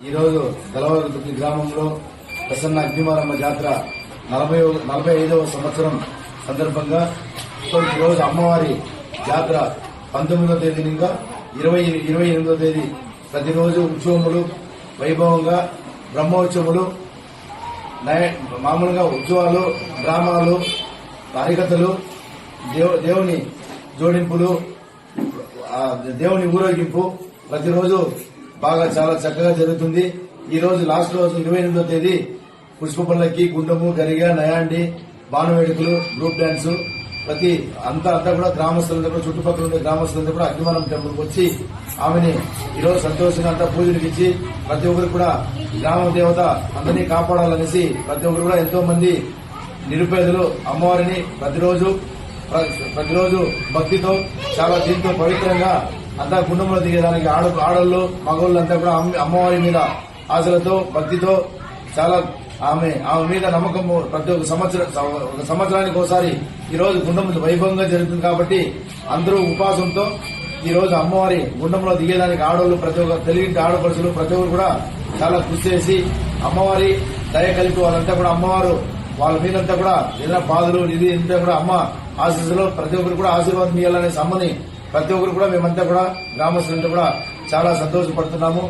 ఈరోజు రోజు గ్రామంలో ప్రసన్న అగ్నిమారమ్మ జాతర నలభై నలభై ఐదవ సంవత్సరం సందర్భంగా ఈరోజు రోజు అమ్మవారి జాతర పంతొమ్మిదవ తేదీ ఇంకా ఇరవై ఇరవై ఎనిమిదో తేదీ ప్రతిరోజు ఉత్సవములు వైభవంగా బ్రహ్మోత్సవములు మామూలుగా ఉత్సవాలు డ్రామాలు హరికథలు దేవుని జోడింపులు దేవుని ఊరేగింపు ప్రతిరోజు బాగా చాలా చక్కగా జరుగుతుంది. ఈ రోజు లాస్ట్ రోజు ఇరవై ఎనిమిదో తేదీ పుష్ప పల్లకి గుండము గరిగ నయాండి బాణవేడుకలు గ్రూప్ డాన్స్ ప్రతి అంతా అంతా కూడా గ్రామస్తులంతా కూడా చుట్టుపక్కల ఉండే గ్రామస్తులంతా కూడా అగ్నిమానం టెంపుల్కి వచ్చి ఆమెని ఈరోజు సంతోషంగా అంతా పూజలు ఇచ్చి ప్రతి ఒక్కరు కూడా గ్రామ దేవత అందరినీ కాపాడాలనేసి ప్రతి ఒక్కరు కూడా ఎంతో మంది నిరుపేదలు అమ్మవారిని ప్రతిరోజు ప్రతిరోజు భక్తితో చాలా దీంతో పవిత్రంగా అంతా గుండంలో దిగేదానికి ఆడ ఆడళ్ళు మగవాళ్ళు అంతా కూడా అమ్మ- అమ్మవారి మీద ఆశలతో భక్తితో చాలా ఆమె ఆమె మీద నమ్మకము ప్రతి ఒక్క సంవత్సరం ఒక సంవత్సరానికి ఒకసారి ఈ రోజు గుండం వైభవంగా జరుగుతుంది కాబట్టి అందరూ ఉపాసంతో ఈ రోజు అమ్మవారి గుండంలో దిగేదానికి ఆడవాళ్ళు ప్రతి ఒక్క తెలివింటి ఆడపడుచులు ప్రతి ఒక్కరు కూడా చాలా కృషి చేసి అమ్మవారి దయ కలిపి వాళ్ళంతా కూడా అమ్మవారు వాళ్ళ మీదంతా కూడా ఏదైనా బాధలు ఇది ఇంత కూడా అమ్మ ఆశీస్సులో ప్రతి ఒక్కరు కూడా ఆశీర్వాదం ఇవ్వాలనే సమ్మని ప్రతి ఒక్కరు కూడా మేమంతా కూడా గ్రామస్తులంతా కూడా చాలా సంతోషపడుతున్నాము.